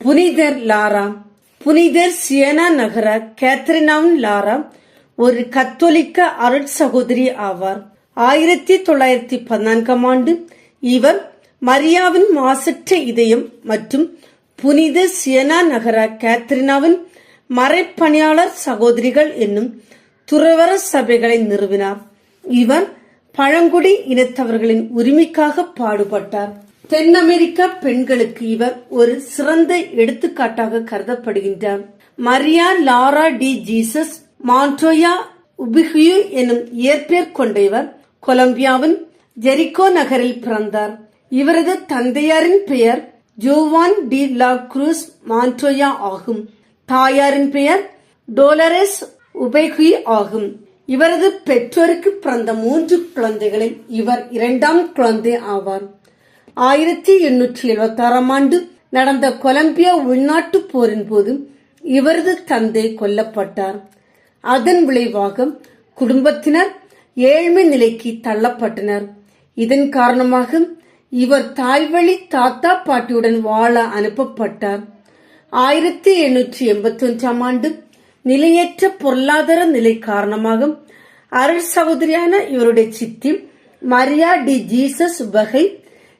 புனிதர் லாரா புனிதர் சியனா நகர கேத்ரினான் லாரா ஒரு கத்தோலிக்க அருட் சகோதரி ஆவார். ஆயிரத்தி தொள்ளாயிரத்தி பதினான்காம் ஆண்டு இவர் மரியாவின் மாசற்ற இதயம் மற்றும் புனித சியனா நகர கேத்ரினாவின் மறைப்பணியாளர் சகோதரிகள் என்னும் துறவர சபைகளை நிறுவினார். இவர் பழங்குடி இனத்தவர்களின் உரிமைக்காக பாடுபட்டார். தென் அமெரிக்க பெண்களுக்கு இவர் ஒரு சிறந்த எடுத்துக்காட்டாக கருதப்படுகின்றார். Maria Lara de Jesus Montoya Upegui எனும் இயற்பெயர் கொண்ட இவர் கொலம்பியாவின் ஜெரிகோ நகரில் பிறந்தார். இவரது தந்தையாரின் பெயர் ஜோவான் டி லா குரூஸ் மான்டோயா ஆகும். தாயாரின் பெயர் டோலரஸ் உபேகுயி ஆகும். இவரது பெற்றோருக்கு பிறந்த மூன்று குழந்தைகளில் இவர் இரண்டாம் குழந்தை ஆவார். ஆயிரத்தி எண்ணூற்றி எழுபத்தி ஆறாம் ஆண்டு நடந்த கொலம்பியா உள்நாட்டு போரின் போது இவரது தந்தை கொல்லப்பட்டார். அதன் விளைவாக குடும்பத்தினர் ஏழ்மை நிலைக்கு தள்ளப்பட்டனர். இதன் காரணமாக இவர் தாய்வழி தாத்தா பாட்டியுடன் வாழ அனுப்பப்பட்டார். ஆயிரத்தி எண்ணூற்றி எண்பத்தி ஒன்றாம் ஆண்டு நிலையற்ற பொருளாதார நிலை காரணமாக அருள் சகோதரியான இவருடைய சித்தி மரியா டி ஜீசஸ் வகை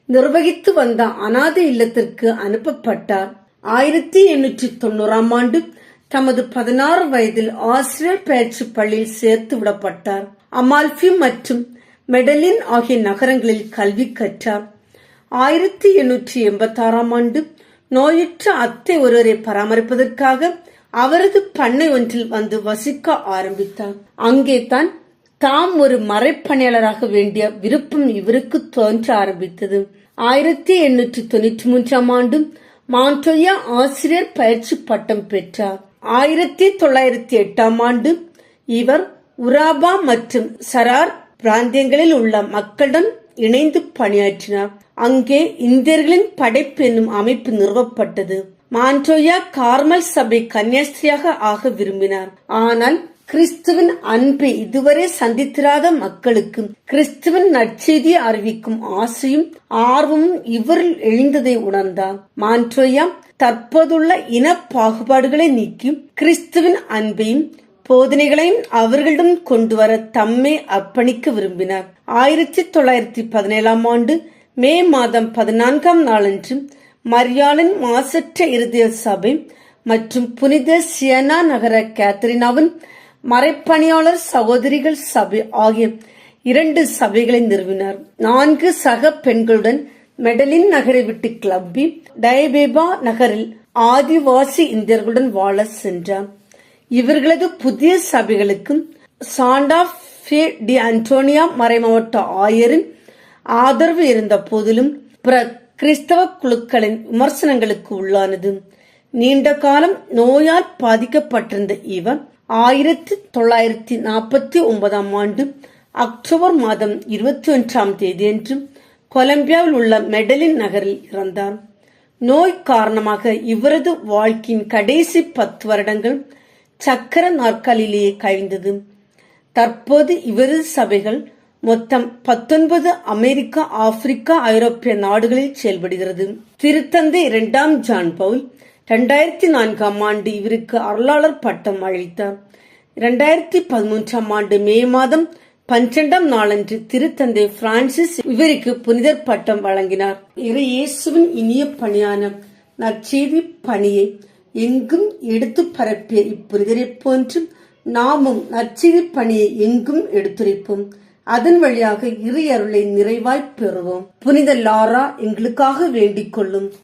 நிர்வகித்து வந்த அனாதை இல்லத்திற்கு அனுப்பப்பட்டார். ஆயிரத்தி எண்ணூற்றி தொண்ணூறாம் ஆண்டு தமது பதினாறு வயதில் ஆசிரியர் பயிற்சி பள்ளியில் சேர்த்து விடப்பட்டார். அமால்பி மற்றும் மெடலின் ஆகிய நகரங்களில் கல்வி கற்றார். ஆயிரத்தி எண்ணூற்றி எண்பத்தாறாம் ஆண்டு நோயுற்ற அத்தை ஒருவரை பராமரிப்பதற்காக அவரது பண்ணை ஒன்றில் வந்து வசிக்க ஆரம்பித்தார். அங்கே தான் தாம் ஒரு மறைப்பணியாளராக வேண்டிய விருப்பம் இவருக்கு தோன்ற ஆரம்பித்தது. ஆயிரத்தி எண்ணூற்றி தொண்ணூற்றி மூன்றாம் ஆண்டு மாண்டோயா ஆசிரியர் பயிற்சி பட்டம் பெற்றார். ஆயிரத்தி தொள்ளாயிரத்தி எட்டாம் ஆண்டு இவர் உராபா மற்றும் சரார் பிராந்தியங்களில் உள்ள மக்களுடன் இணைந்து பணியாற்றினார். அங்கே இந்தியர்களின் படைப்பு என்னும் அமைப்பு நிறுவப்பட்டது. மான்டோயா கார்மல் சபை கன்னியாஸ்திரியாக ஆக விரும்பினார். ஆனால் கிறிஸ்துவின் அன்பை இதுவரை சந்தித்திராத மக்களுக்கு கிறிஸ்துவின் நற்செய்தியை அறிவிக்கும் ஆசையும் ஆர்வமும் இவரில் எழுந்ததை உணர்ந்தார். மான்ட்ரோயா தற்போதுள்ள இன பாகுபாடுகளை நீக்கி கிறிஸ்துவின் அன்பையும் போதனைகளையும் அவர்களிடம் கொண்டு வர தம்மை அர்ப்பணிக்க விரும்பினார். ஆயிரத்தி தொள்ளாயிரத்தி பதினேழாம் ஆண்டு மே மாதம் பதினான்காம் நாளன்று மரியாளின் மாசற்ற இருதய சபை மற்றும் புனித சியனா நகர கேத்தரினாவின் மறைப்பணியாளர் சகோதரிகள் சபை ஆகிய இரண்டு சபைகளை நிறுவினார். நான்கு சக பெண்களுடன் மெடலின் நகரை விட்டு கிளம்பி டயபேபா நகரில் ஆதிவாசி இந்தியர்களுடன் வாழ சென்றார். இவர்களது புதிய சபைகளுக்கும் சாண்டா ஃபே டி அன்டோனியா மறைமாவட்ட ஆயரின் ஆதரவு இருந்த போதிலும் பிற கிறிஸ்தவ குழுக்களின் விமர்சனங்களுக்கு உள்ளானது. நீண்ட காலம் நோயால் பாதிக்கப்பட்டிருந்த இவர் ஆயிரத்தி தொள்ளாயிரத்தி நாற்பத்தி ஒன்பதாம் ஆண்டு அக்டோபர் மாதம் இருபத்தி ஒன்றாம் தேதியன்று கொலம்பியாவில் உள்ள மெடலின் நகரில் இறந்தார். நோய் காரணமாக இவரது வாழ்க்கையின் கடைசி பத்து வருடங்கள் சக்கர நாற்காலிலேயே கழிந்தது. தற்போது இவரது சபைகள் மொத்தம் பத்தொன்பது அமெரிக்கா ஆப்பிரிக்கா ஐரோப்பிய நாடுகளில் செயல்படுகிறது. திருத்தந்தை இரண்டாம் ஜான் பவுல் இரண்டாயிரத்தி நான்காம் ஆண்டு இவருக்கு அருளாளர் பட்டம் அளித்தார். இரண்டாயிரத்தி பதிமூன்றாம் ஆண்டு மே மாதம் பன்னிரண்டாம் நாளன்று திருத்தந்தை பிரான்சிஸ் இவருக்கு புனிதர் பட்டம் வழங்கினார். இறை இயேசுவின் இனிய பணியான நற்செய்தி பணியை எங்கும் எடுத்து பரப்பிய இப்புரிதரை போன்று நாமும் நற்செய்தி பணியை எங்கும் எடுத்துரைப்போம். அதன் வழியாக இறை அருளை நிறைவாய் பெறுவோம். புனித லாரா எங்களுக்காக வேண்டிக் கொள்ளும்.